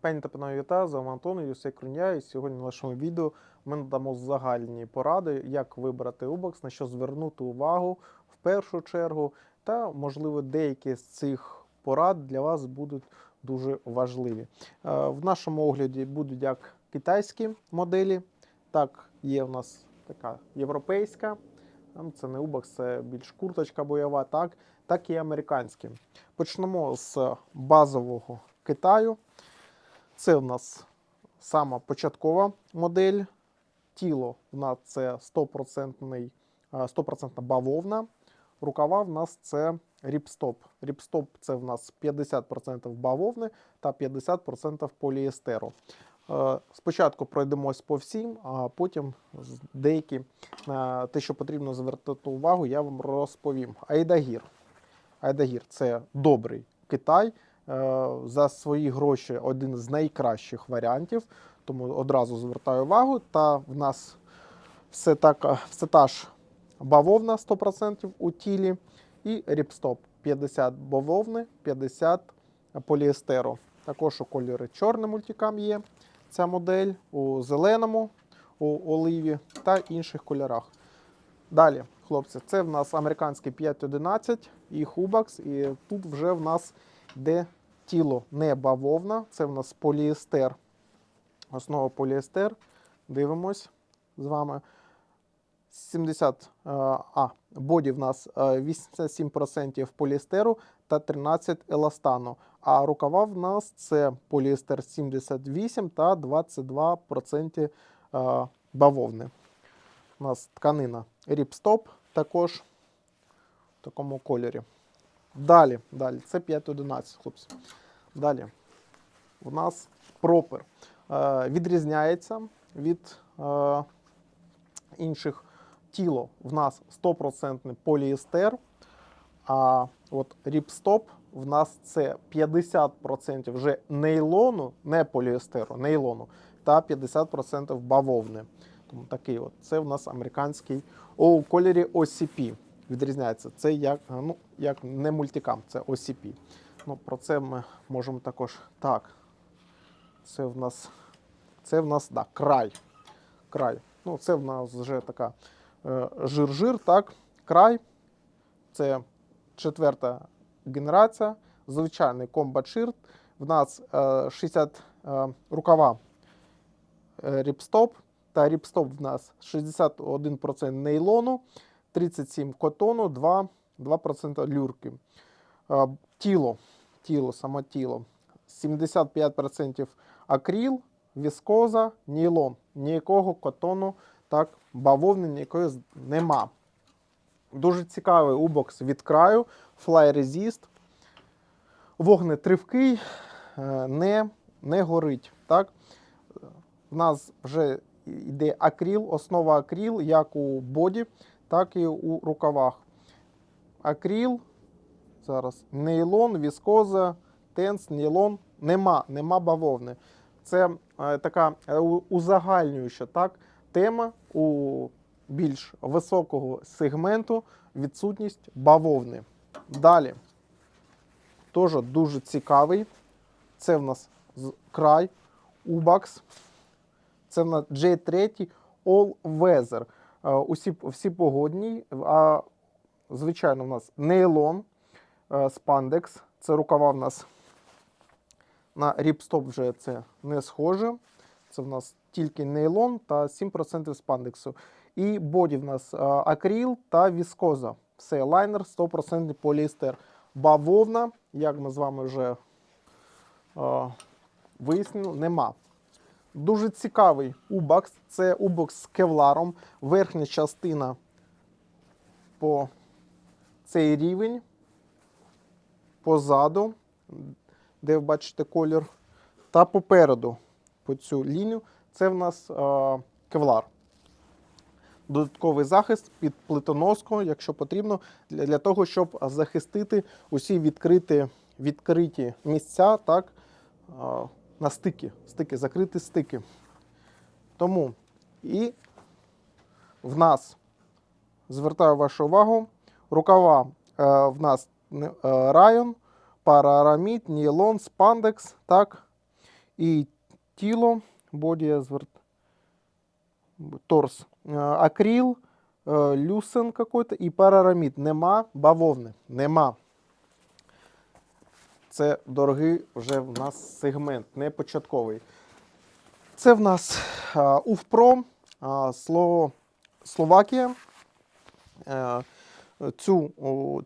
Пані та панове, вітаю, з вами Антон, Юсей Круня, і сьогодні в нашому відео ми надамо загальні поради, як вибрати убокс, на що звернути увагу в першу чергу, та, можливо, деякі з цих порад для вас будуть дуже важливі. Е, В нашому огляді будуть як китайські моделі, так є в нас така європейська. Це не убокс, це більш курточка бойова, так, так і американські. Почнемо з базового Китаю. Це в нас сама початкова модель. Тіло в нас це 100%, 100% бавовна. Рукава в нас це ріпстоп. Ріпстоп це в нас 50% бавовни та 50% поліестеру. Е, Спочатку пройдемось по всім, а потім деякі е, те, що потрібно звертати увагу, я вам розповім. Айдагір. Айдагір це добрий Китай. Е, За свої гроші один з найкращих варіантів, тому одразу звертаю увагу. Та в нас все, так, е, все та ж бавовна 100% у тілі і ріпстоп 50 бавовни, 50 поліестеру. Також у кольорі чорний мультикам є ця модель, у зеленому, у оливі та інших кольорах. Далі, хлопці, це в нас американський 511 і Хубакс, і тут вже в нас йде тіло не бавовна, це в нас поліестер. Основа поліестер. Дивимось з вами. 70, е, а, боді в нас е, 87% поліестеру та 13 еластану. А рукава в нас це поліестер 78 та 22% е, бавовни. У нас тканина ріпстоп також в такому кольорі. Далі, далі, це 5.11, хлопці. Далі. У нас пропер. Е, відрізняється від е, інших тіло. В нас 100% поліестер, а от ріпстоп в нас це 50% вже нейлону, не поліестеру, нейлону, та 50% бавовни. Тому такий от. Це в нас американський у кольорі OCP. Відрізняється. Це як, ну, як не мультикам, це OCP. Ну, про це ми можемо також. Так. Це в нас, це в нас да, край. край. Ну, це в нас вже така е, жир-жир, так, край. Це четверта генерація, звичайний Combat Shirt. В нас е, 60 е, рукава е, ріпстоп, та ріпстоп в нас 61% нейлону, 37 котону, 2, 2% люрки. Тіло, тіло, саме тіло. 75% акріл, віскоза, нейлон. Ніякого котону, так, бавовни ніякої нема. Дуже цікавий убокс від краю, Fly Resist. Вогнетривкий, е, не, не горить. Так? В нас вже йде акріл, основа акріл, як у боді, так і у рукавах. Акріл, зараз нейлон, віскоза, тенс, нейлон. Нема, нема бавовни. Це е, така е, узагальнююча так, тема у більш високого сегменту відсутність бавовни. Далі. Теж дуже цікавий. Це в нас край Ubax. Це в нас J3 All Weather. Е, Усі, всі погодні. А звичайно, в нас нейлон, е, спандекс. Це рукава в нас на ріпстоп вже це не схоже. Це в нас тільки нейлон та 7% спандексу. І боді в нас е, акріл та віскоза. Все, лайнер 100% поліестер. Бавовна, як ми з вами вже вияснили, нема. Дуже цікавий убакс. Це убокс з кевларом. Верхня частина по цей рівень, позаду, де ви бачите колір, та попереду по цю лінію. Це в нас е, кевлар. Додатковий захист під плитоноску, якщо потрібно, для, для того, щоб захистити усі відкриті, відкриті місця, так, е, на стики, стики, закриті стики. Тому і в нас, звертаю вашу увагу, рукава е, в нас е, район, параарамід, нейлон, спандекс, так. і тіло, боді я звер... торс, е, акрил, е, люсен какой-то і парарамід. Нема бавовни. Нема. Це дорогий вже в нас сегмент, не початковий. Це в нас Уфпром, Словакія. Е, Цю,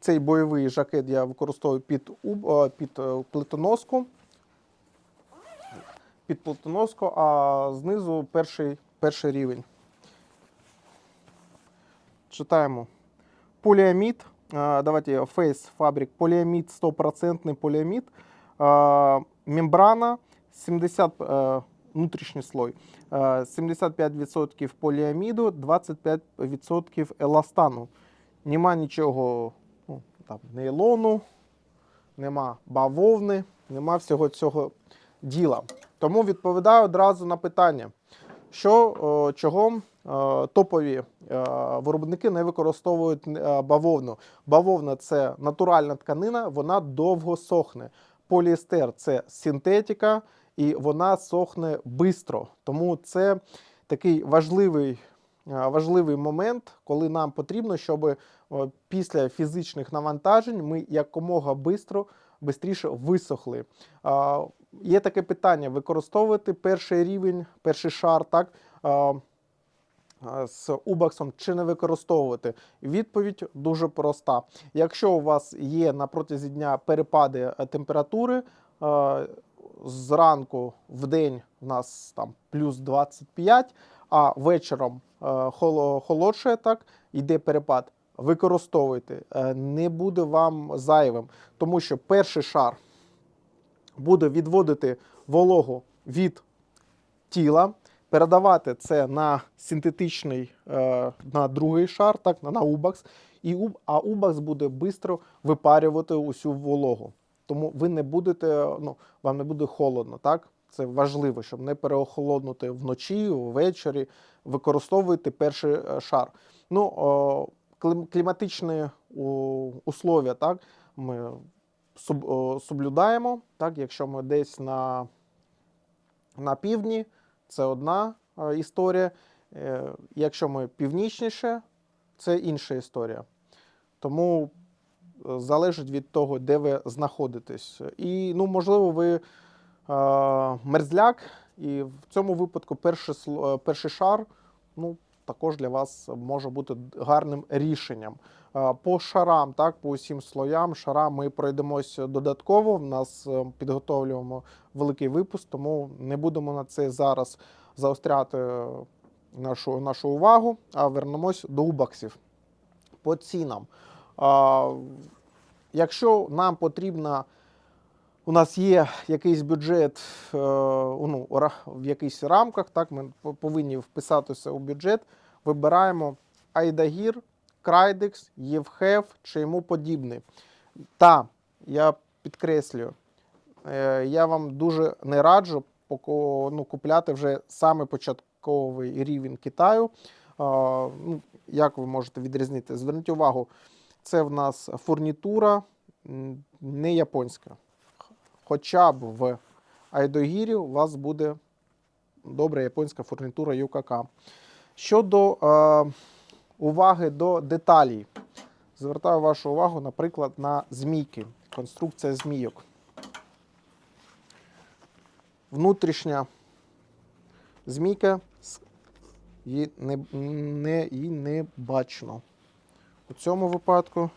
цей бойовий жакет я використовую під, під е, плитоноску. Під плитоноску, а знизу перший, перший рівень. Читаємо. Поліамід. Давайте Face Fabric. Поліамід 100% поліамід. Мембрана 70 е, внутрішній слой. Е, 75% поліаміду, 25% еластану. Нема нічого ну, там, нейлону, нема бавовни, нема всього цього діла. Тому відповідаю одразу на питання, що, чого топові е, виробники не використовують е, бавовну. Бавовна це натуральна тканина, вона довго сохне. Поліестер це синтетика, і вона сохне швидко. Тому це такий важливий, е, важливий момент, коли нам потрібно, щоб після фізичних навантажень ми якомога швидко, швидше висохли. Є таке питання: використовувати перший рівень, перший шар, так? З убаксом чи не використовувати? Відповідь дуже проста. Якщо у вас є на протязі дня перепади е, температури, е, зранку в день у нас там плюс 25, а вечором е, холодше, так, йде перепад, використовуйте. Не буде вам зайвим, тому що перший шар буде відводити вологу від тіла, передавати це на синтетичний, е, на другий шар, так, на, убакс, і, а убакс буде швидко випарювати усю вологу. Тому ви не будете, ну, вам не буде холодно, так? Це важливо, щоб не переохолоднути вночі, ввечері. Використовуйте перший е, шар. Ну, кліматичні условия, так, ми соблюдаємо. Так, якщо ми десь на, на півдні, це одна е, історія. Е, якщо ми північніше, це інша історія. Тому е, залежить від того, де ви знаходитесь. І, ну, можливо, ви е, мерзляк, і в цьому випадку перший, перший шар ну, також для вас може бути гарним рішенням. Е, По шарам, так, по усім слоям, шарам ми пройдемось додатково. В нас е, підготовлюємо великий випуск, тому не будемо на це зараз заостряти е, нашу, нашу увагу, а вернемось до убаксів. По цінам. Якщо нам потрібна, у нас є якийсь бюджет ну, в якихось рамках, так, ми повинні вписатися у бюджет, вибираємо Айдагір, Крайдекс, Євхев чи йому подібний. Та, я підкреслюю, е, я вам дуже не раджу ну, купляти вже саме початковий рівень Китаю. Ну, як ви можете відрізнити? Зверніть увагу, це в нас фурнітура не японська. Хоча б в Айдогірі у вас буде добра японська фурнітура ЮКК. Щодо е, уваги до деталей, звертаю вашу увагу, наприклад, на змійки, конструкція змійок. Внутрішня змійка її не, не, її не бачно. У цьому випадку,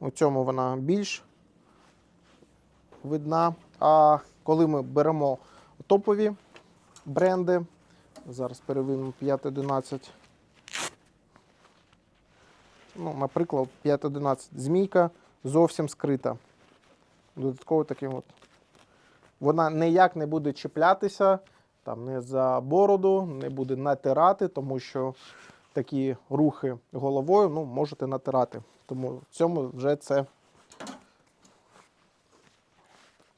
у цьому вона більш видна. А коли ми беремо топові бренди, зараз перевіримо 5.11. Ну, наприклад, 5.11 змійка зовсім скрита. Додатково таким от. Вона ніяк не буде чіплятися, там не за бороду, не буде натирати, тому що такі рухи головою ну, можете натирати. Тому в цьому вже це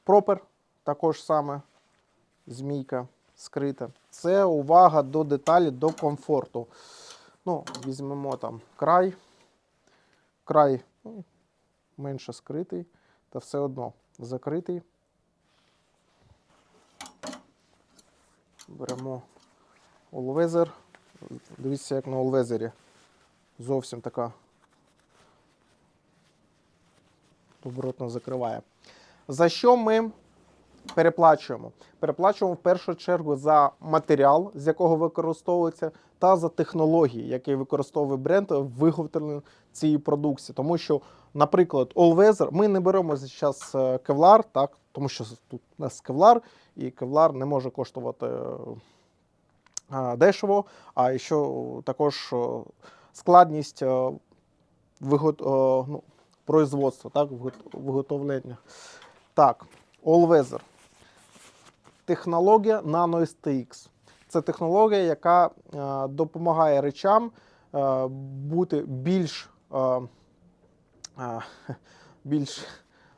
пропер, також саме змійка скрита. Це увага до деталі, до комфорту. Ну, візьмемо там край. Край ну, менше скритий, та все одно закритий. Беремо Allweather. Дивіться, як на Allweather. Зовсім така добротно закриває. За що ми переплачуємо? Переплачуємо в першу чергу за матеріал, з якого використовується, та за технології, які використовує бренд в виготовленні цієї продукції. Тому що, наприклад, Allweather, ми не беремо зараз кевлар, так, тому що тут у нас кевлар, і кевлар не може коштувати е, дешево, а ще також е, складність е, е, ну, производства, так, вигот- виготовлення. Так, Allweather. Технологія Nano STX. Це технологія, яка е, допомагає речам е, бути більш, е, більш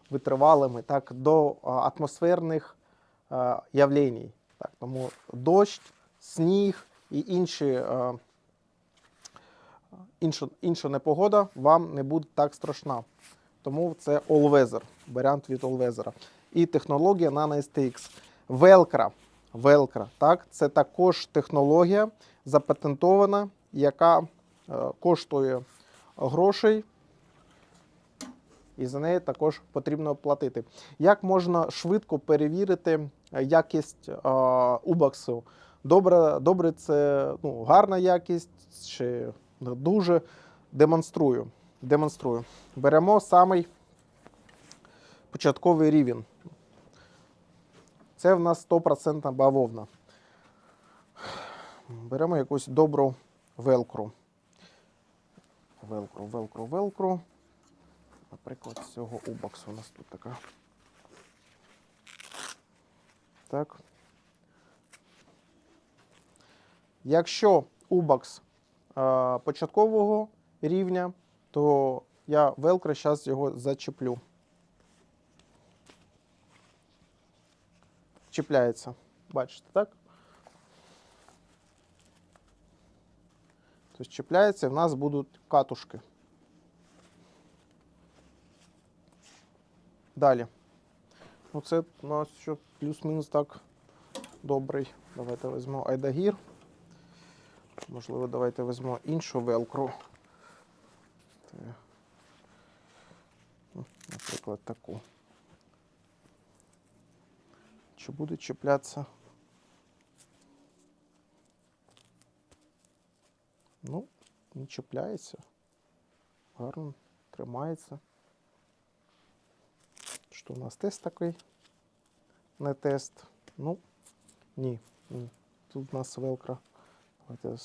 витривалими так, до атмосферних явлень. Так, тому дощ, сніг і інші, інша, інша непогода вам не буде так страшна. Тому це Allweather, варіант від Allweather. І технологія Nano Velcro. Velcro, так, це також технологія запатентована, яка е, коштує грошей, і за неї також потрібно платити. Як можна швидко перевірити е, якість е, убоксу? Добре, добре, це ну, гарна якість чи дуже. Демонструю. Демонструю. Беремо самий початковий рівень. Це в нас 100% бавовна. Беремо якусь добру велкру. Велкру, велкру, велкру. Наприклад, з цього убоксу у нас тут така. Так. Якщо убокс е, початкового рівня, то я велкро зараз його зачеплю. Чіпляється. Бачите, так? Тобто чіпляється, і в нас будуть катушки. Далі. Ну, це у нас що плюс-мінус так добрий. Давайте візьмемо айдагір. Можливо, давайте візьмемо іншу велкру. Наприклад, таку. Чи буде чіплятися? Ну, не чіпляється. Гарно тримається. Що у нас тест такий? Не тест. Ну, ні, ні. Тут у нас велкро. Давайте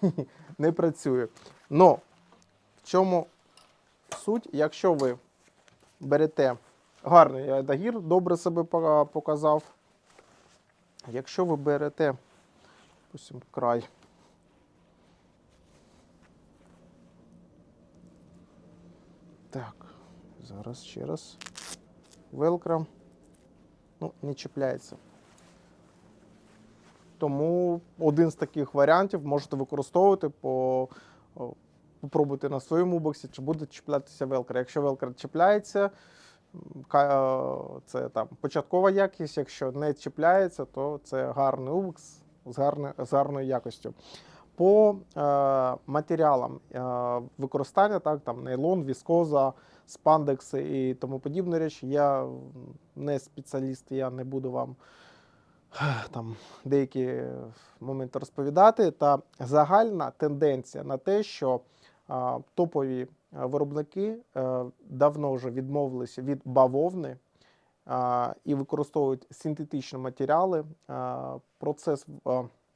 не працює. Но в чому суть, якщо ви берете гарний айдагір, добре себе показав. Якщо ви берете, допустим, край. Так, зараз ще раз. Велкро. Ну, не чіпляється. Тому один з таких варіантів можете використовувати по. Попробуйте на своєму боксі, чи буде чіплятися велкро. Якщо велкро чіпляється, це там початкова якість. Якщо не чіпляється, то це гарний убокс з, гарне, з гарною якостю. По е, матеріалам е, використання, так, там нейлон, віскоза, спандекси і тому подібні речі. Я не спеціаліст, я не буду вам там деякі моменти розповідати. Та загальна тенденція на те, що а, топові виробники е, давно вже відмовилися від бавовни і використовують синтетичні матеріали. Процес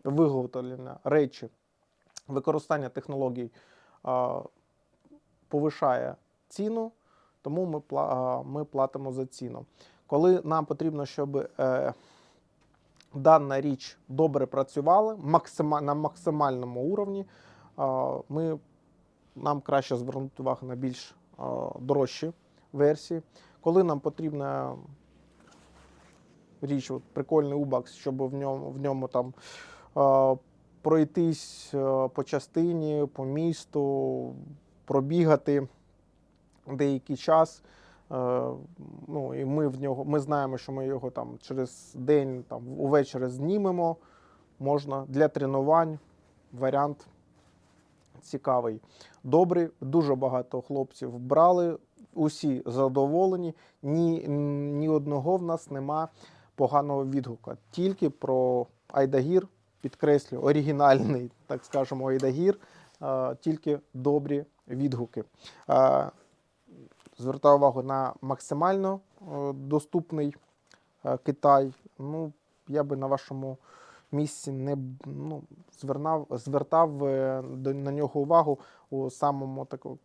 виготовлення речі, використання технологій повишає ціну, тому ми, платимо за ціну. Коли нам потрібно, щоб е, дана річ добре працювала на максимальному уровні, ми, нам краще звернути увагу на більш дорожчі версії. Коли нам потрібна річ, от, прикольний убакс, щоб в ньому, в ньому там пройтись по частині, по місту, пробігати деякий час. Ну, і ми в нього ми знаємо, що ми його там через день, там увечері знімемо. Можна для тренувань. Варіант цікавий. Добрий, дуже багато хлопців брали, усі задоволені. Ні, ні одного в нас нема поганого відгука. Тільки про Айдагір, підкреслю, оригінальний, так скажемо, Айдагір, тільки добрі відгуки. Звертаю увагу на максимально е, доступний е, Китай. Ну, я би на вашому місці не ну, звернав, звертав е, на нього увагу у самому такому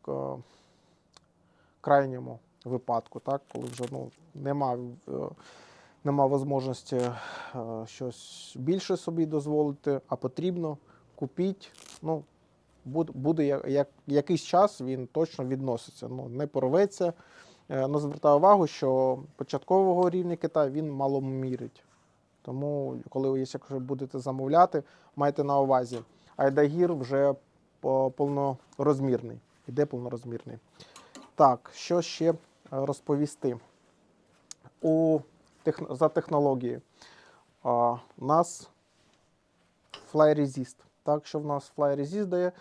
крайньому випадку, так, коли вже ну, нема, е, нема можливості е, щось більше собі дозволити, а потрібно купіть. Ну, буде, буде як, як, якийсь час він точно відноситься, ну, не порветься. Ну, звертаю увагу, що початкового рівня Китаю він мало мірить. Тому, коли ви якщо будете замовляти, майте на увазі. Айдагір вже повнорозмірний. Іде повнорозмірний. Так, що ще е, розповісти? У за технології. У нас Fly Resist. Так, що в нас Fly Resist дає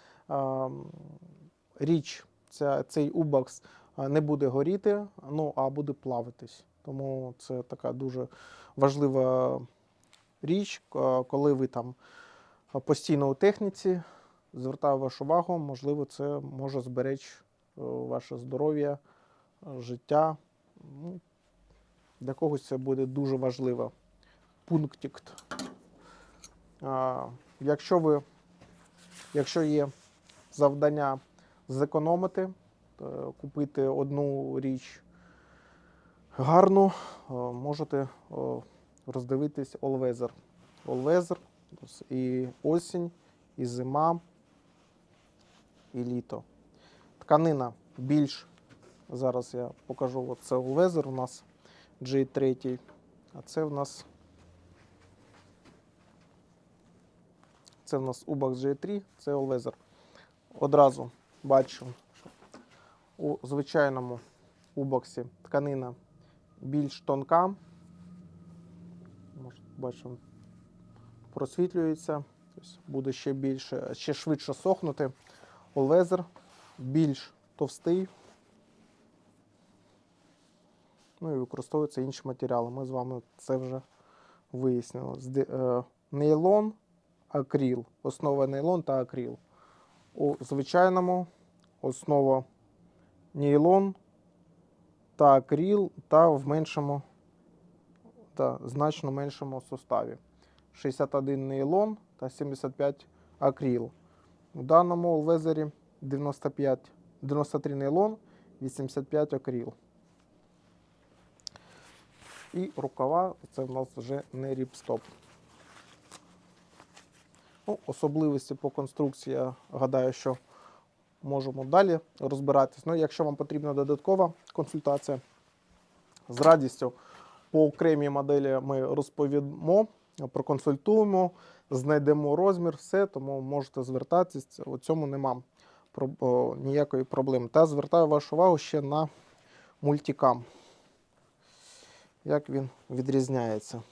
річ, ця, цей убакс не буде горіти, ну а буде плавитись. Тому це така дуже важлива річ, коли ви там постійно у техніці. Звертаю вашу увагу, можливо, це може зберечь е, ваше здоров'я, е, життя. Ну, для когось це буде дуже важливо. Пунктик. Якщо ви, якщо є завдання зекономити, купити одну річ гарну, е, можете роздивитись All Weather. All Weather і осінь, і зима, і літо. Тканина більш. Зараз я покажу. От це Weather у нас G3. А це в нас. Це в нас Ubax G3, це Weather. Одразу бачу, у звичайному Убаксі тканина більш тонка. Бачимо, просвітлюється. Буде ще більше, ще швидше сохнути. Weather більш товстий. Ну і використовуються інші матеріали. Ми з вами це вже вияснили. Е, Нейлон, акріл. Основа нейлон та акріл. У звичайному основа нейлон та акріл та в меншому та значно меншому составі. 61 нейлон та 75 акріл. У даному олвезері 95, 93 нейлон, 85 акріл. І рукава це в нас вже не ріпстоп. Ну, особливості по конструкції, я гадаю, що можемо далі розбиратись. Ну, якщо вам потрібна додаткова консультація, з радістю по окремій моделі ми розповімо, проконсультуємо, знайдемо розмір, все, тому можете звертатись. У цьому нема ніякої проблеми. Та звертаю вашу увагу ще на мультикам. Як він відрізняється.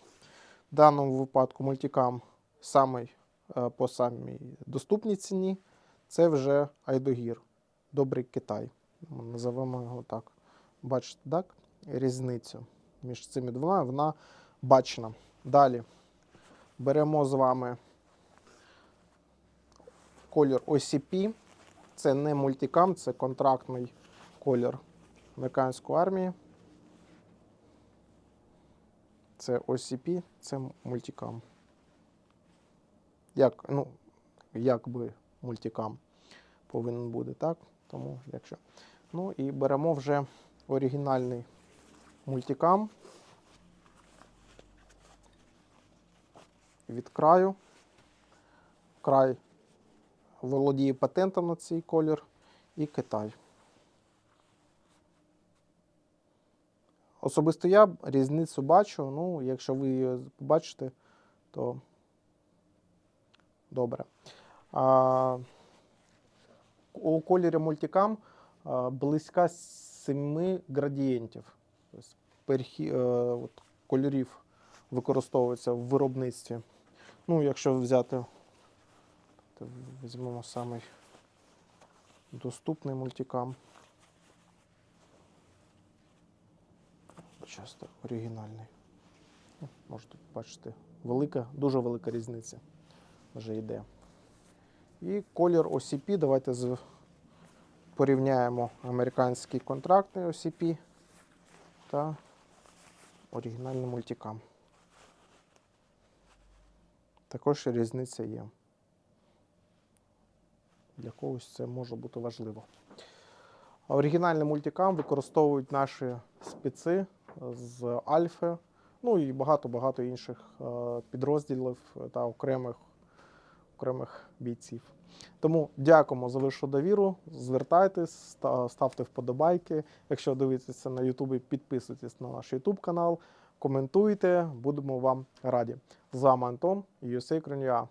В даному випадку мультикам самий е, по самій доступній ціні це вже Айдогір, добрий Китай. Називаємо його так. Бачите, так? Різницю між цими двома вона бачна. Далі беремо з вами колір OCP. Це не мультикам, це контрактний колір американської армії. Це OCP, це мультикам. Як, ну, якби мультикам повинен бути, так? Тому якщо. Ну і беремо вже оригінальний мультикам від краю. Край володіє патентом на цей колір і Китай. Особисто я різницю бачу. Ну, якщо ви її побачите, то добре. У кольорі мультикам близька семи градієнтів. Е, кольорів використовується в виробництві. Ну, якщо взяти, візьмемо самий доступний мультикам. Часто оригінальний. Ну, Можете бачити, велика, дуже велика різниця вже йде. І колір OCP, давайте порівняємо американський контрактний OCP та оригінальний мультикам. Також різниця є. Для когось це може бути важливо. Оригінальний мультикам використовують наші спеці з Альфи, ну і багато-багато інших е, підрозділів та окремих, окремих бійців. Тому дякуємо за вашу довіру. Звертайтесь, ставте вподобайки. Якщо дивитеся на Ютубі, підписуйтесь на наш Ютуб канал, коментуйте, будемо вам раді. З вами Антон, USA Ukraine.ua.